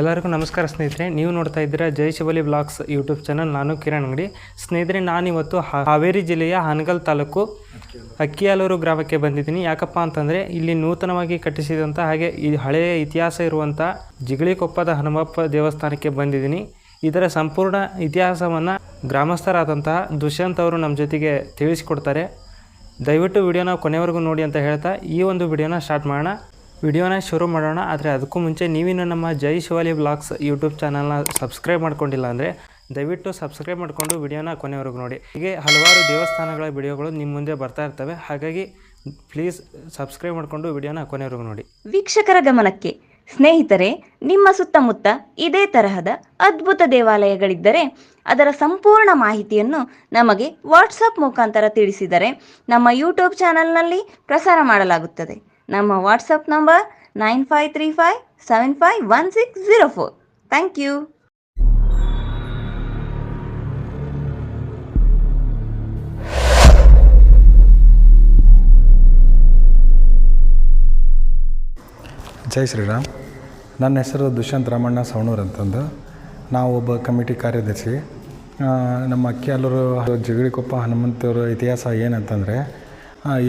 ಎಲ್ಲರಿಗೂ ನಮಸ್ಕಾರ ಸ್ನೇಹಿತರೆ, ನೀವು ನೋಡ್ತಾ ಇದ್ದೀರಾ Jai Shivali blogs YouTube channel. ನಾನು ಕಿರಣ್ ಅಂಗಡಿ. ಸ್ನೇಹಿತರೆ, ನಾನಿವತ್ತು ಹಾವೇರಿ ಜಿಲ್ಲೆಯ ಹನಗಲ್ ತಾಲೂಕು ಅಕ್ಕಿಯಾಲೂರು ಗ್ರಾಮಕ್ಕೆ ಬಂದಿದ್ದೀನಿ. ಯಾಕಪ್ಪ ಅಂತಂದರೆ, ಇಲ್ಲಿ ನೂತನವಾಗಿ ಕಟ್ಟಿಸಿದಂಥ ಹಾಗೆ ಈ ಹಳೆಯ ಇತಿಹಾಸ ಇರುವಂಥ ಜಿಗಳಿಕೊಪ್ಪದ ಹನುಮಪ್ಪ ದೇವಸ್ಥಾನಕ್ಕೆ ಬಂದಿದ್ದೀನಿ. ಇದರ ಸಂಪೂರ್ಣ ಇತಿಹಾಸವನ್ನು ಗ್ರಾಮಸ್ಥರಾದಂತಹ ದುಷ್ಯಂತ್ ಅವರು ನಮ್ಮ ಜೊತೆಗೆ ತಿಳಿಸಿಕೊಡ್ತಾರೆ. ದಯವಿಟ್ಟು ವಿಡಿಯೋನ ಕೊನೆವರೆಗೂ ನೋಡಿ ಅಂತ ಹೇಳ್ತಾ ಈ ಒಂದು ವಿಡಿಯೋನ ಸ್ಟಾರ್ಟ್ ಮಾಡೋಣ. ವಿಡಿಯೋನ ಶುರು ಮಾಡೋಣ, ಆದರೆ ಅದಕ್ಕೂ ಮುಂಚೆ ನೀವಿನ್ನು ನಮ್ಮ ಜೈ ಶಿವಾಲಿ ಬ್ಲಾಗ್ಸ್ ಯೂಟ್ಯೂಬ್ ಚಾನಲ್ನ ಸಬ್ಸ್ಕ್ರೈಬ್ ಮಾಡ್ಕೊಂಡಿಲ್ಲ ಅಂದರೆ ದಯವಿಟ್ಟು ಸಬ್ಸ್ಕ್ರೈಬ್ ಮಾಡಿಕೊಂಡು ವಿಡಿಯೋನ ಕೊನೆವರೆಗೂ ನೋಡಿ. ಹೀಗೆ ಹಲವಾರು ದೇವಸ್ಥಾನಗಳ ವಿಡಿಯೋಗಳು ನಿಮ್ಮ ಮುಂದೆ ಬರ್ತಾ ಇರ್ತವೆ. ಹಾಗಾಗಿ ಪ್ಲೀಸ್ ಸಬ್ಸ್ಕ್ರೈಬ್ ಮಾಡಿಕೊಂಡು ವಿಡಿಯೋನ ಕೊನೆವರೆಗೂ ನೋಡಿ. ವೀಕ್ಷಕರ ಗಮನಕ್ಕೆ ಸ್ನೇಹಿತರೆ, ನಿಮ್ಮ ಸುತ್ತಮುತ್ತ ಇದೇ ತರಹದ ಅದ್ಭುತ ದೇವಾಲಯಗಳಿದ್ದರೆ ಅದರ ಸಂಪೂರ್ಣ ಮಾಹಿತಿಯನ್ನು ನಮಗೆ ವಾಟ್ಸಪ್ ಮುಖಾಂತರ ತಿಳಿಸಿದರೆ ನಮ್ಮ ಯೂಟ್ಯೂಬ್ ಚಾನಲ್ನಲ್ಲಿ ಪ್ರಸಾರ ಮಾಡಲಾಗುತ್ತದೆ. ನಮ್ಮ WhatsApp number nine five three five seven five one six zero four thank you Jai Shriram. ನನ್ನ ಹೆಸರು ದುಷ್ಯಂತ್ ರಾಮಣ್ಣ ಸವಣೂರ್ ಅಂತಂದು. ನಾವು ಒಬ್ಬ ಕಮಿಟಿ ಕಾರ್ಯದರ್ಶಿ. ನಮ್ಮ ಅಕ್ಕಿಯಾಲೂರು ಜಗಳಿಕೊಪ್ಪ ಹನುಮಂತವ್ರ ಇತಿಹಾಸ ಏನಂತಂದರೆ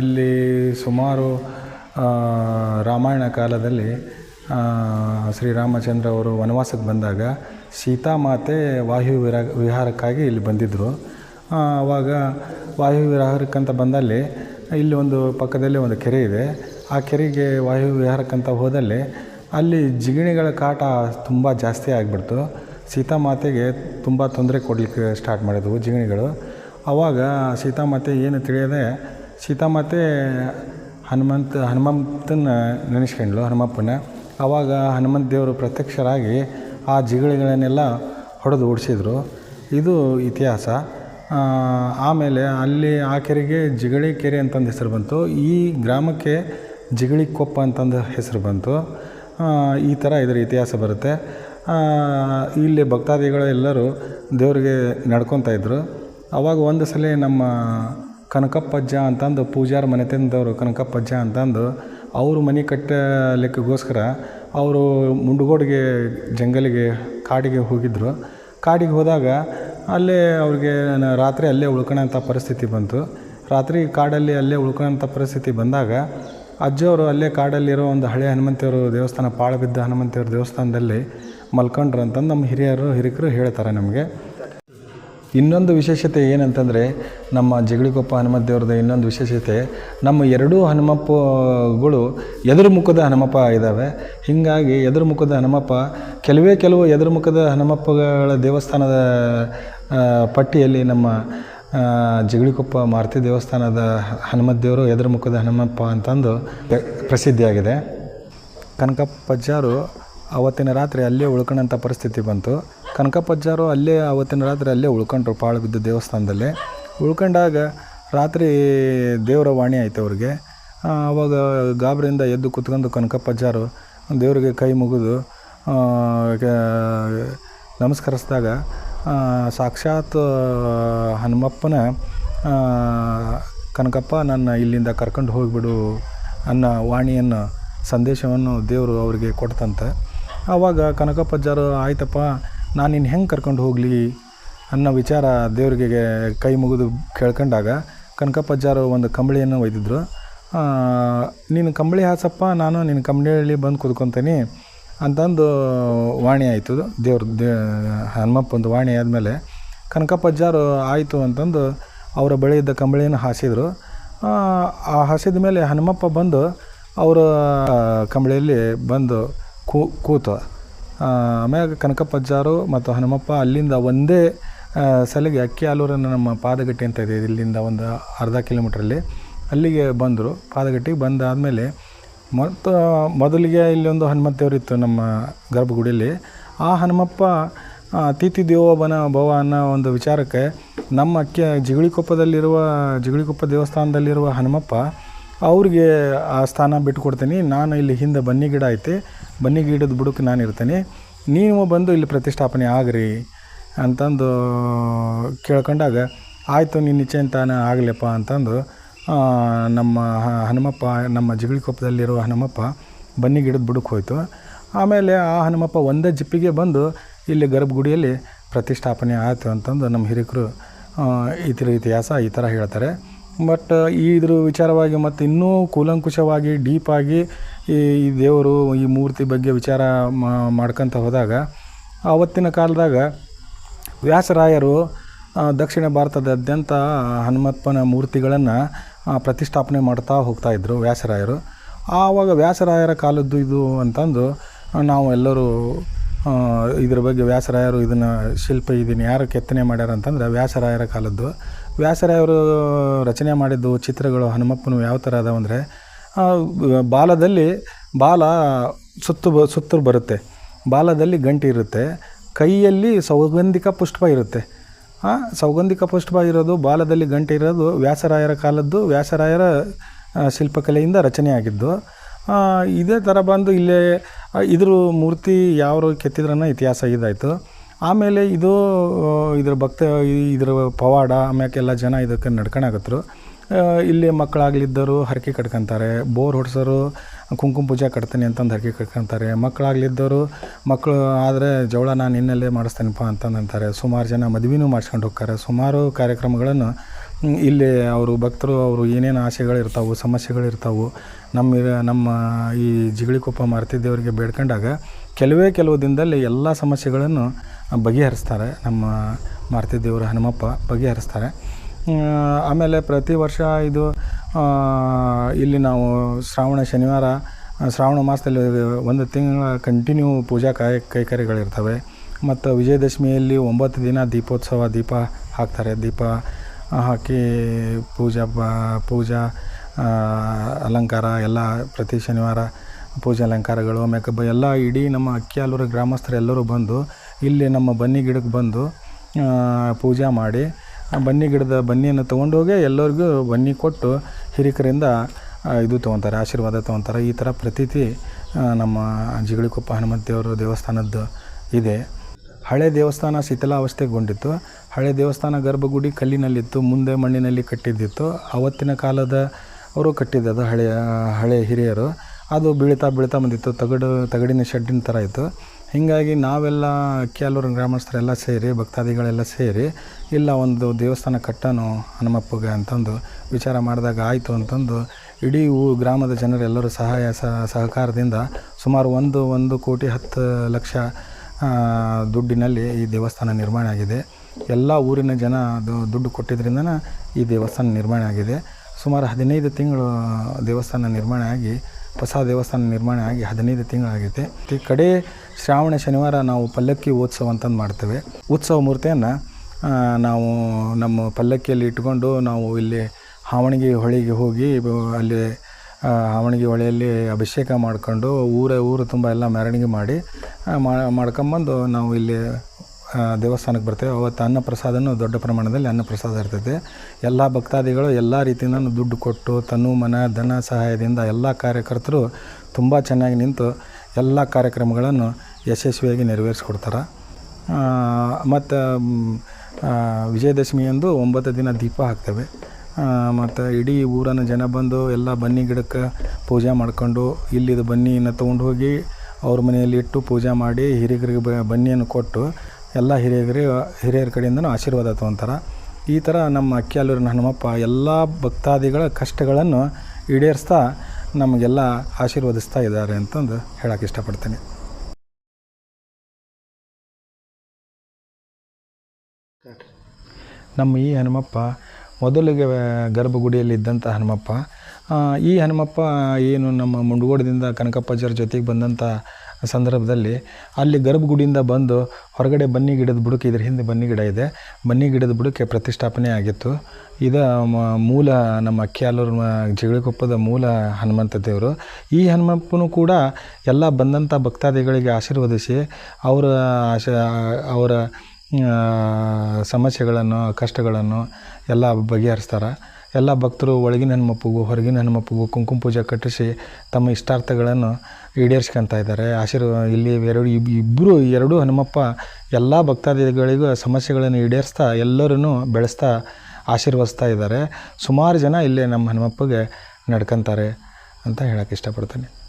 ಇಲ್ಲಿ ಸುಮಾರು ರಾಮಾಯಣ ಕಾಲದಲ್ಲಿ ಶ್ರೀರಾಮಚಂದ್ರ ಅವರು ವನವಾಸಕ್ಕೆ ಬಂದಾಗ ಸೀತಾಮಾತೆ ವಾಯು ವಿರ, ವಿಹಾರಕ್ಕಾಗಿ ಇಲ್ಲಿ ಬಂದಿದ್ದರು ಆವಾಗ ವಾಯು ವಿಹಾರಕ್ಕಂತ ಬಂದಲ್ಲಿ ಇಲ್ಲಿ ಒಂದು ಪಕ್ಕದಲ್ಲಿ ಒಂದು ಕೆರೆ ಇದೆ. ಆ ಕೆರೆಗೆ ವಾಯು ವಿಹಾರಕ್ಕಂತ ಹೋದಲ್ಲಿ ಅಲ್ಲಿ ಜಿಗಿಣಿಗಳ ಕಾಟ ತುಂಬ ಜಾಸ್ತಿ ಆಗಿಬಿಡ್ತು. ಸೀತಾಮಾತೆಗೆ ತುಂಬ ತೊಂದರೆ ಕೊಡಲಿಕ್ಕೆ ಸ್ಟಾರ್ಟ್ ಮಾಡಿದವು ಜಿಗಣಿಗಳು. ಆವಾಗ ಸೀತಾಮಾತೆ ಏನು ತಿಳಿಯದೆ ಸೀತಾಮಾತೆ ಹನುಮಂತ, ಹನುಮಂತನ ನೆನೆಸ್ಕೊಂಡ್ಲು, ಹನುಮಪ್ಪನ. ಆವಾಗ ಹನುಮಂತ ದೇವರು ಪ್ರತ್ಯಕ್ಷರಾಗಿ ಆ ಜಿಗಳಿಗಳನ್ನೆಲ್ಲ ಹೊಡೆದು ಓಡಿಸಿದ್ರು. ಇದು ಇತಿಹಾಸ. ಆಮೇಲೆ ಅಲ್ಲಿ ಆ ಕೆರೆಗೆ ಜಿಗಳಿ ಕೆರೆ ಅಂತಂದು ಹೆಸರು ಬಂತು. ಈ ಗ್ರಾಮಕ್ಕೆ ಜಿಗಳಿ ಕೊಪ್ಪ ಅಂತಂದು ಹೆಸರು ಬಂತು. ಈ ಥರ ಇದರ ಇತಿಹಾಸ ಬರುತ್ತೆ. ಇಲ್ಲಿ ಭಕ್ತಾದಿಗಳು ಎಲ್ಲರೂ ದೇವರಿಗೆ ನಡ್ಕೊತಾ ಇದ್ದರು ಅವಾಗ ಒಂದು ಸಲ ನಮ್ಮ ಕನಕಪ್ಪಜ್ಜ ಅಂತಂದು ಪೂಜಾರ ಮನೆತನದವರು ಕನಕಪ್ಪಜ್ಜ ಅಂತಂದು ಅವರು ಮನೆ ಕಟ್ಟಲಿಕ್ಕೋಸ್ಕರ ಅವರು ಮುಂಡಗೋಡಿಗೆ, ಜಂಗಲಿಗೆ, ಕಾಡಿಗೆ ಹೋಗಿದ್ದರು ಕಾಡಿಗೆ ಹೋದಾಗ ಅಲ್ಲೇ ಅವ್ರಿಗೆ ರಾತ್ರಿ ಅಲ್ಲೇ ಉಳ್ಕೊಳ್ಳೋಂಥ ಪರಿಸ್ಥಿತಿ ಬಂತು. ರಾತ್ರಿ ಕಾಡಲ್ಲಿ ಅಲ್ಲೇ ಉಳ್ಕೊಳ್ಳೋಂಥ ಪರಿಸ್ಥಿತಿ ಬಂದಾಗ ಅಜ್ಜವರು ಅಲ್ಲೇ ಕಾಡಲ್ಲಿರೋ ಒಂದು ಹಳೆ ಹನುಮಂತೇವರು ದೇವಸ್ಥಾನ ಪಾಳು ಬಿದ್ದ ಹನುಮಂತೇವ್ರ ದೇವಸ್ಥಾನದಲ್ಲಿ ಮಲ್ಕೊಂಡ್ರು ಅಂತಂದು ನಮ್ಮ ಹಿರಿಯರು, ಹಿರಿಕರು ಹೇಳ್ತಾರೆ ನಮಗೆ. ಇನ್ನೊಂದು ವಿಶೇಷತೆ ಏನಂತಂದರೆ, ನಮ್ಮ ಜಗಳಿಕೊಪ್ಪ ಹನುಮಂತ ದೇವ್ರದ ಇನ್ನೊಂದು ವಿಶೇಷತೆ, ನಮ್ಮ ಎರಡೂ ಹನುಮಪ್ಪಗಳು ಎದುರು ಮುಖದ ಹನುಮಪ್ಪ ಇದ್ದಾವೆ. ಹೀಗಾಗಿ ಎದುರು ಮುಖದ ಹನುಮಪ್ಪ, ಕೆಲವೇ ಕೆಲವು ಎದುರು ಮುಖದ ಹನುಮಪ್ಪಗಳ ದೇವಸ್ಥಾನದ ಪಟ್ಟಿಯಲ್ಲಿ ನಮ್ಮ ಜಗಳಿಕೊಪ್ಪ ಮಾರುತಿ ದೇವಸ್ಥಾನದ ಹನುಮಂತ ದೇವರು ಎದುರು ಮುಖದ ಹನುಮಪ್ಪ ಅಂತಂದು ಪ್ರಸಿದ್ಧಿಯಾಗಿದೆ. ಕನಕಪ್ಪಜ್ಜಾರು ಅವತ್ತಿನ ರಾತ್ರಿ ಅಲ್ಲೇ ಉಳ್ಕೊಂಡಂಥ ಪರಿಸ್ಥಿತಿ ಬಂತು. ಕನಕಪ್ಪಜ್ಜಾರು ಅಲ್ಲೇ ಅವತ್ತಿನ ರಾತ್ರಿ ಅಲ್ಲೇ ಉಳ್ಕೊಂಡ್ರು ಪಾಳು ಬಿದ್ದ ದೇವಸ್ಥಾನದಲ್ಲಿ. ಉಳ್ಕೊಂಡಾಗ ರಾತ್ರಿ ದೇವರ ವಾಣಿ ಆಯ್ತು ಅವ್ರಿಗೆ. ಆವಾಗ ಗಾಬರಿಯಿಂದ ಎದ್ದು ಕುತ್ಕೊಂಡು ಕನಕಪ್ಪಜ್ಜಾರು ದೇವರಿಗೆ ಕೈ ಮುಗಿದು ನಮಸ್ಕರಿಸಿದಾಗ ಸಾಕ್ಷಾತ್ ಹನುಮಪ್ಪನ ಕನಕಪ್ಪ ನನ್ನ ಇಲ್ಲಿಂದ ಕರ್ಕೊಂಡು ಹೋಗಿಬಿಡು ಅನ್ನೋ ವಾಣಿಯನ್ನು, ಸಂದೇಶವನ್ನು ದೇವರು ಅವರಿಗೆ ಕೊಡ್ತಂತೆ. ಆವಾಗ ಕನಕಪ್ಪಜ್ಜಾರು ಆಯ್ತಪ್ಪ ನಾನು ಇನ್ನು ಹೆಂಗೆ ಕರ್ಕೊಂಡು ಹೋಗಲಿ? ಅನ್ನೋ ವಿಚಾರ ದೇವರಿಗೆ ಕೈ ಮುಗಿದು ಕೇಳ್ಕೊಂಡಾಗ ಕನಕಪ್ಪಜ್ಜಾರು ಒಂದು ಕಂಬಳಿಯನ್ನು ಒಯ್ದಿದ್ರು. ನೀನು ಕಂಬಳಿ ಹಾಸಪ್ಪ ನಾನು ನಿನ್ನ ಕಂಬಳಿಯಲ್ಲಿ ಬಂದು ಕುತ್ಕೊತೀನಿ. ಅಂತಂದು ವಾಣಿ ಆಯಿತು. ದೇವ್ರ ದೇ ಹನುಮಪ್ಪಂದು ವಾಣಿ ಆದಮೇಲೆ ಕನಕಪ್ಪಜ್ಜಾರು ಆಯಿತು ಅಂತಂದು ಅವರ ಬಳಿ ಇದ್ದ ಕಂಬಳಿಯನ್ನು ಹಾಸಿದರು. ಆ, ಹಾಸಿದ ಮೇಲೆ ಹನುಮಪ್ಪ ಬಂದು ಅವರ ಕಂಬಳಿಯಲ್ಲಿ ಬಂದು ಕೂತು. ಆ, ಕನಕಪ್ಪ ಅಜ್ಜಾರು ಮತ್ತು ಹನುಮಪ್ಪ ಅಲ್ಲಿಂದ ಒಂದೇ ಸಲಿಗೆ ಅಕ್ಕಿ ಆಲೂರನ್ನು ನಮ್ಮ ಪಾದಗಟ್ಟಿ ಅಂತ ಇದೆ. ಇಲ್ಲಿಂದ ಒಂದು ಅರ್ಧ ಕಿಲೋಮೀಟ್ರಲ್ಲಿ ಅಲ್ಲಿಗೆ ಬಂದರು. ಪಾದಗಟ್ಟಿಗೆ ಬಂದಾದಮೇಲೆ ಮತ್ತು ಮೊದಲಿಗೆ ಇಲ್ಲೊಂದು ಹನುಮಂತ ದೇವರಿತ್ತು ನಮ್ಮ ಗರ್ಭಗುಡಿಯಲ್ಲಿ ಆ ಹನುಮಪ್ಪ ಅತಿಥಿ ದೇವೋಬನ ಭವ ಅನ್ನೋ ಒಂದು ವಿಚಾರಕ್ಕೆ ನಮ್ಮ ಅಕ್ಕಿ ಜಿಗಳಿಕೊಪ್ಪದಲ್ಲಿರುವ ಜಿಗಳಿಕೊಪ್ಪ ದೇವಸ್ಥಾನದಲ್ಲಿರುವ ಹನುಮಪ್ಪ ಅವ್ರಿಗೆ ಆ ಸ್ಥಾನ ಬಿಟ್ಟುಕೊಡ್ತೀನಿ. ನಾನು ಇಲ್ಲಿ ಹಿಂದೆ ಬನ್ನಿ ಗಿಡ ಐತೆ. ಬನ್ನಿ ಗಿಡದ ಬುಡಕ್ಕೆ ನಾನು ಇರ್ತೀನಿ. ನೀವು ಬಂದು ಇಲ್ಲಿ ಪ್ರತಿಷ್ಠಾಪನೆ ಆಗ್ರಿ ಅಂತಂದು ಕೇಳ್ಕೊಂಡಾಗ, ಆಯಿತು ನಿನ್ನ ನಿಚ್ಚೆ ಅಂತಾನೆ ಆಗಲಿಪ್ಪ ಅಂತಂದು ನಮ್ಮ ಹನುಮಪ್ಪ, ನಮ್ಮ ಜಿಗಳಿಕೊಪ್ಪದಲ್ಲಿರುವ ಹನುಮಪ್ಪ ಬನ್ನಿ ಗಿಡದ ಬುಡಕ್ಕೆ ಹೋಯಿತು. ಆಮೇಲೆ ಆ ಹನುಮಪ್ಪ ಒಂದೇ ಜಿಪ್ಪಿಗೆ ಬಂದು ಇಲ್ಲಿ ಗರ್ಭಗುಡಿಯಲ್ಲಿ ಪ್ರತಿಷ್ಠಾಪನೆ ಆಯಿತು ಅಂತಂದು ನಮ್ಮ ಹಿರಿಕರು ಇತರ ಇತಿಹಾಸ ಈ ಥರ ಹೇಳ್ತಾರೆ. ಬಟ್ ಈ ಇದ್ರ ವಿಚಾರವಾಗಿ ಮತ್ತು ಇನ್ನೂ ಕೂಲಂಕುಷವಾಗಿ ಡೀಪಾಗಿ ಈ ಈ ದೇವರು ಈ ಮೂರ್ತಿ ಬಗ್ಗೆ ವಿಚಾರ ಮಾಡ್ಕೊತ ಹೋದಾಗ, ಆವತ್ತಿನ ಕಾಲದಾಗ ವ್ಯಾಸರಾಯರು ದಕ್ಷಿಣ ಭಾರತದಾದ್ಯಂತ ಹನುಮಪ್ಪನ ಮೂರ್ತಿಗಳನ್ನು ಪ್ರತಿಷ್ಠಾಪನೆ ಮಾಡ್ತಾ ಹೋಗ್ತಾಯಿದ್ರು ವ್ಯಾಸರಾಯರು. ಆವಾಗ ವ್ಯಾಸರಾಯರ ಕಾಲದ್ದು ಇದು ಅಂತಂದು, ನಾವು ಎಲ್ಲರೂ ಇದ್ರ ಬಗ್ಗೆ ವ್ಯಾಸರಾಯರು ಇದನ್ನು ಶಿಲ್ಪ ಇದನ್ನು ಯಾರು ಕೆತ್ತನೆ ಮಾಡ್ಯಾರ ಅಂತಂದ್ರೆ ವ್ಯಾಸರಾಯರ ಕಾಲದ್ದು. ವ್ಯಾಸರಾಯರು ರಚನೆ ಮಾಡಿದ್ದು ಚಿತ್ರಗಳು ಹನುಮಪ್ಪನು ಯಾವ ಥರ ಅದಾವಂದರೆ ಬಾಲದಲ್ಲಿ ಬಾಲ ಸುತ್ತು ಬ, ಸುತ್ತು ಬರುತ್ತೆ, ಬಾಲದಲ್ಲಿ ಗಂಟಿ ಇರುತ್ತೆ, ಕೈಯಲ್ಲಿ ಸೌಗಂಧಿಕ ಪುಷ್ಪ ಇರುತ್ತೆ. ಆ, ಸೌಗಂಧಿಕ ಪುಷ್ಪ ಇರೋದು ಬಾಲದಲ್ಲಿ ಗಂಟಿ ಇರೋದು ವ್ಯಾಸರಾಯರ ಕಾಲದ್ದು, ವ್ಯಾಸರಾಯರ ಶಿಲ್ಪಕಲೆಯಿಂದ ರಚನೆ ಆಗಿದ್ದು ಇದೇ ಥರ ಬಂದು ಇಲ್ಲೇ ಇದ್ರ ಮೂರ್ತಿ ಯಾವ ಕೆತ್ತಿದ್ರನ್ನ ಇತಿಹಾಸ ಇದಾಯಿತು. ಆಮೇಲೆ ಇದು ಇದರ ಭಕ್ತ ಇದರ ಪವಾಡ, ಆಮ್ಯಾಕೆ ಎಲ್ಲ ಜನ ಇದಕ್ಕೆ ನಡ್ಕೊಳಕತ್ರು ಇಲ್ಲಿ ಮಕ್ಕಳಾಗ್ಲಿದ್ದರು ಹರಕೆ ಕಟ್ಕೊಂತಾರೆ. ಬೋರ್ ಹೊಡ್ಸೋರು ಕುಂಕುಮ ಪೂಜೆ ಕಟ್ತೀನಿ ಅಂತಂದು ಹರಕೆ ಕಟ್ಕೊಂತಾರೆ. ಮಕ್ಕಳಾಗ್ಲಿದ್ದವರು ಮಕ್ಕಳು ಆದರೆ ಜವಳ ನಾನು ಇನ್ನಲ್ಲೇ ಮಾಡಿಸ್ತೇನಪ್ಪ ಅಂತಂದು ಅಂತಾರೆ. ಸುಮಾರು ಜನ ಮದುವೆನೂ ಮಾಡಿಸ್ಕೊಂಡು ಹೋಗ್ತಾರೆ. ಸುಮಾರು ಕಾರ್ಯಕ್ರಮಗಳನ್ನು ಇಲ್ಲಿ ಅವರು ಭಕ್ತರು, ಅವರು ಏನೇನು ಆಸೆಗಳಿರ್ತಾವೆ, ಸಮಸ್ಯೆಗಳಿರ್ತಾವೆ, ನಮ್ಮ ಇರ- ನಮ್ಮ ಈ ಜಿಗಳಿಕೊಪ್ಪ ಮಾರುತಿ ದೇವರಿಗೆ ಬೇಡ್ಕೊಂಡಾಗ ಕೆಲವೇ ಕೆಲವು ದಿನದಲ್ಲಿ ಎಲ್ಲ ಸಮಸ್ಯೆಗಳನ್ನು ಬಗೆಹರಿಸ್ತಾರೆ. ನಮ್ಮ ಮಾರುತಿ ದೇವರು ಹನುಮಪ್ಪ ಬಗೆಹರಿಸ್ತಾರೆ. ಆಮೇಲೆ ಪ್ರತಿ ವರ್ಷ ಇದು ಇಲ್ಲಿ ನಾವು ಶ್ರಾವಣ, ಶನಿವಾರ ಶ್ರಾವಣ ಮಾಸದಲ್ಲಿ ಒಂದು ತಿಂಗಳ ಕಂಟಿನ್ಯೂ ಪೂಜಾ ಕಾಯ ಕೈಕರ್ಯಗಳಿರ್ತವೆ ಮತ್ತು ವಿಜಯದಶಮಿಯಲ್ಲಿ ಒಂಬತ್ತು ದಿನ ದೀಪೋತ್ಸವ ದೀಪ ಹಾಕ್ತಾರೆ. ದೀಪ ಹಾಕಿ ಪೂಜಾ ಪೂಜಾ ಅಲಂಕಾರ ಎಲ್ಲ ಪ್ರತಿ ಶನಿವಾರ ಪೂಜೆ ಅಲಂಕಾರಗಳು ಮೇಕಪ್ ಎಲ್ಲ ಇಡೀ ನಮ್ಮ ಅಕ್ಕಿಯಾಲೂರು ಗ್ರಾಮಸ್ಥರು ಎಲ್ಲರೂ ಬಂದು ಇಲ್ಲಿ ನಮ್ಮ ಬನ್ನಿ ಗಿಡಕ್ಕೆ ಬಂದು ಪೂಜೆ ಮಾಡಿ ಬನ್ನಿ ಗಿಡದ ಬನ್ನಿಯನ್ನು ತೊಗೊಂಡೋಗಿ ಎಲ್ಲರಿಗೂ ಬನ್ನಿ ಕೊಟ್ಟು ಹಿರಿಕರಿಂದ ಇದು ತೊಗೊತಾರೆ, ಆಶೀರ್ವಾದ ತೊಗೊತಾರೆ. ಈ ಥರ ಪ್ರತೀತಿ ನಮ್ಮ ಜಿಗಳಿಕೊಪ್ಪ ಹನುಮಂತ ದೇವರ ದೇವಸ್ಥಾನದ್ದು ಇದೆ. ಹಳೆ ದೇವಸ್ಥಾನ ಶಿಥಿಲಾವಸ್ಥೆಗೊಂಡಿತ್ತು. ಹಳೆ ದೇವಸ್ಥಾನ ಗರ್ಭಗುಡಿ ಕಲ್ಲಿನಲ್ಲಿತ್ತು, ಮುಂದೆ ಮಣ್ಣಿನಲ್ಲಿ ಕಟ್ಟಿದ್ದಿತ್ತು. ಅವತ್ತಿನ ಕಾಲದ ಅವರು ಕಟ್ಟಿದ್ದದು ಹಳೆಯ ಹಳೆ ಹಿರಿಯರು. ಅದು ಬೀಳ್ತಾ ಬೀಳ್ತಾ ಬಂದಿತ್ತು. ತಗಡು, ತಗಡಿನ ಶೆಡ್ಡಿನ ಥರ ಇತ್ತು. ಹೀಗಾಗಿ ನಾವೆಲ್ಲ ಕೆಲವರು ಗ್ರಾಮಸ್ಥರೆಲ್ಲ ಸೇರಿ, ಭಕ್ತಾದಿಗಳೆಲ್ಲ ಸೇರಿ, ಇಲ್ಲ ಒಂದು ದೇವಸ್ಥಾನ ಕಟ್ಟನು ಹನುಮಪ್ಪಗೆ ಅಂತಂದು ವಿಚಾರ ಮಾಡಿದಾಗ ಆಯಿತು ಅಂತಂದು ಇಡೀ ಊ, ಗ್ರಾಮದ ಜನರೆಲ್ಲರೂ ಸಹಾಯ ಸಹ- ಸಹಕಾರದಿಂದ ಸುಮಾರು ಒಂದು ಒಂದು ಕೋಟಿ ಹತ್ತು ಲಕ್ಷ ದುಡ್ಡಿನಲ್ಲಿ ಈ ದೇವಸ್ಥಾನ ನಿರ್ಮಾಣ ಆಗಿದೆ. ಎಲ್ಲ ಊರಿನ ಜನ ಅದು ದುಡ್ಡು ಕೊಟ್ಟಿದ್ದರಿಂದ ಈ ದೇವಸ್ಥಾನ ನಿರ್ಮಾಣ ಆಗಿದೆ. ಸುಮಾರು ಹದಿನೈದು ತಿಂಗಳು ದೇವಸ್ಥಾನ ನಿರ್ಮಾಣ ಆಗಿ ಹೊಸ ದೇವಸ್ಥಾನ ನಿರ್ಮಾಣ ಆಗಿ ಹದಿನೈದು ತಿಂಗಳಾಗಿದೆ ಈ ಕಡೆ ಶ್ರಾವಣ, ಶನಿವಾರ ನಾವು ಪಲ್ಲಕ್ಕಿ ಉತ್ಸವ ಅಂತಂದು ಮಾಡ್ತೇವೆ. ಉತ್ಸವ ಮೂರ್ತಿಯನ್ನು ನಾವು ನಮ್ಮ ಪಲ್ಲಕ್ಕಿಯಲ್ಲಿ ಇಟ್ಕೊಂಡು ನಾವು ಇಲ್ಲಿ ಹಾವಣಿಗೆ ಹೊಳೆಗೆ ಹೋಗಿ ಅಲ್ಲಿ ಹಾವಣಗಿ ಹೊಳೆಯಲ್ಲಿ ಅಭಿಷೇಕ ಮಾಡ್ಕೊಂಡು ಊರ, ಊರು ತುಂಬ ಎಲ್ಲ ಮೆರವಣಿಗೆ ಮಾಡಿ ಮಾಡ್ಕೊಂಬಂದು ನಾವು ಇಲ್ಲಿ ದೇವಸ್ಥಾನಕ್ಕೆ ಬರ್ತೇವೆ ಅವತ್ತು ಅನ್ನ ಪ್ರಸಾದನೂ ದೊಡ್ಡ ಪ್ರಮಾಣದಲ್ಲಿ ಅನ್ನ ಪ್ರಸಾದ ಇರ್ತೈತೆ. ಎಲ್ಲ ಭಕ್ತಾದಿಗಳು ಎಲ್ಲ ರೀತಿಯಿಂದ ದುಡ್ಡು ಕೊಟ್ಟು, ತನು ಮನ, ಧನ ಸಹಾಯದಿಂದ ಎಲ್ಲ ಕಾರ್ಯಕರ್ತರು ತುಂಬ ಚೆನ್ನಾಗಿ ನಿಂತು ಎಲ್ಲ ಕಾರ್ಯಕ್ರಮಗಳನ್ನು ಯಶಸ್ವಿಯಾಗಿ ನೆರವೇರಿಸ್ಕೊಡ್ತಾರೆ. ಮತ್ತು ವಿಜಯದಶಮಿಯಂದು ಒಂಬತ್ತು ದಿನ ದೀಪ ಹಾಕ್ತೇವೆ. ಮತ್ತು ಇಡೀ ಊರನ ಜನ ಬಂದು ಎಲ್ಲ ಬನ್ನಿ ಗಿಡಕ್ಕೆ ಪೂಜೆ ಮಾಡ್ಕೊಂಡು ಇಲ್ಲಿದು ಬನ್ನಿಯನ್ನು ತೊಗೊಂಡು ಹೋಗಿ ಅವ್ರ ಮನೆಯಲ್ಲಿ ಇಟ್ಟು ಪೂಜೆ ಮಾಡಿ ಹಿರಿಯರಿಗೆ ಬನ್ನಿಯನ್ನು ಕೊಟ್ಟು ಎಲ್ಲ ಹಿರಿಯರಿಗೆ, ಹಿರಿಯರ ಕಡೆಯಿಂದನೂ ಆಶೀರ್ವಾದ ತೊಗೊಂತಾರೆ. ಈ ಥರ ನಮ್ಮ ಅಕ್ಕಿಯಲ್ಲೂರಿನ ಹನುಮಪ್ಪ ಎಲ್ಲ ಭಕ್ತಾದಿಗಳ ಕಷ್ಟಗಳನ್ನು ಈಡೇರಿಸ್ತಾ ನಮಗೆಲ್ಲ ಆಶೀರ್ವದಿಸ್ತಾ ಇದ್ದಾರೆ ಅಂತಂದು ಹೇಳಕ್ಕೆ ಇಷ್ಟಪಡ್ತೀನಿ. ನಮ್ಮ ಈ ಹನುಮಪ್ಪ ಮೊದಲಿಗೆ ಗರ್ಭಗುಡಿಯಲ್ಲಿದ್ದಂಥ ಹನುಮಪ್ಪ ಈ ಹನುಮಪ್ಪ ಏನು ನಮ್ಮ ಮುಂಡಗೋಡದಿಂದ ಕನಕಪ್ಪಜ್ಜರ ಜೊತೆಗೆ ಬಂದಂಥ ಸಂದರ್ಭದಲ್ಲಿ ಅಲ್ಲಿ ಗರ್ಭಗುಡಿಯಿಂದ ಬಂದು ಹೊರಗಡೆ ಬನ್ನಿ ಗಿಡದ ಬುಡಕ್ಕೆ, ಇದ್ರ ಹಿಂದೆ ಬನ್ನಿ ಗಿಡ ಇದೆ. ಬನ್ನಿ ಗಿಡದ ಬುಡಕ್ಕೆ ಪ್ರತಿಷ್ಠಾಪನೆ ಆಗಿತ್ತು. ಇದು ಮೂಲ ನಮ್ಮ ಅಕ್ಕಿಯಾಲೂರು ಜಗಳಿಕೊಪ್ಪದ ಮೂಲ ಹನುಮಂತ ದೇವರು. ಈ ಹನುಮಪ್ಪನು ಕೂಡ ಎಲ್ಲ ಬಂದಂಥ ಭಕ್ತಾದಿಗಳಿಗೆ ಆಶೀರ್ವದಿಸಿ ಅವರ ಆಶ, ಅವರ ಸಮಸ್ಯೆಗಳನ್ನು, ಕಷ್ಟಗಳನ್ನು ಎಲ್ಲ ಬಗೆಹರಿಸ್ತಾರೆ. ಎಲ್ಲ ಭಕ್ತರು ಒಳಗಿನ ಹನುಮಪ್ಪಗೂ ಹೊರಗಿನ ಹನುಮಪ್ಪಗೂ ಕುಂಕುಮ ಪೂಜೆ ಕಟ್ಟಿಸಿ ತಮ್ಮ ಇಷ್ಟಾರ್ಥಗಳನ್ನು ಈಡೇರಿಸ್ಕೊತಾ ಇದ್ದಾರೆ. ಆಶೀರ್ವ, ಇಲ್ಲಿ ಎರಡು ಇಬ್ ಇಬ್ಬರು ಎರಡೂ ಹನುಮಪ್ಪ ಎಲ್ಲ ಭಕ್ತಾದಿಗಳಿಗೂ ಸಮಸ್ಯೆಗಳನ್ನು ಈಡೇರಿಸ್ತಾ ಎಲ್ಲರೂ ಬೆಳೆಸ್ತಾ ಆಶೀರ್ವದಿಸ್ತಾ ಇದ್ದಾರೆ. ಸುಮಾರು ಜನ ಇಲ್ಲೇ ನಮ್ಮ ಹನುಮಪ್ಪಗೆ ನಡ್ಕೊತಾರೆ ಅಂತ ಹೇಳೋಕ್ಕೆ ಇಷ್ಟಪಡ್ತೀನಿ.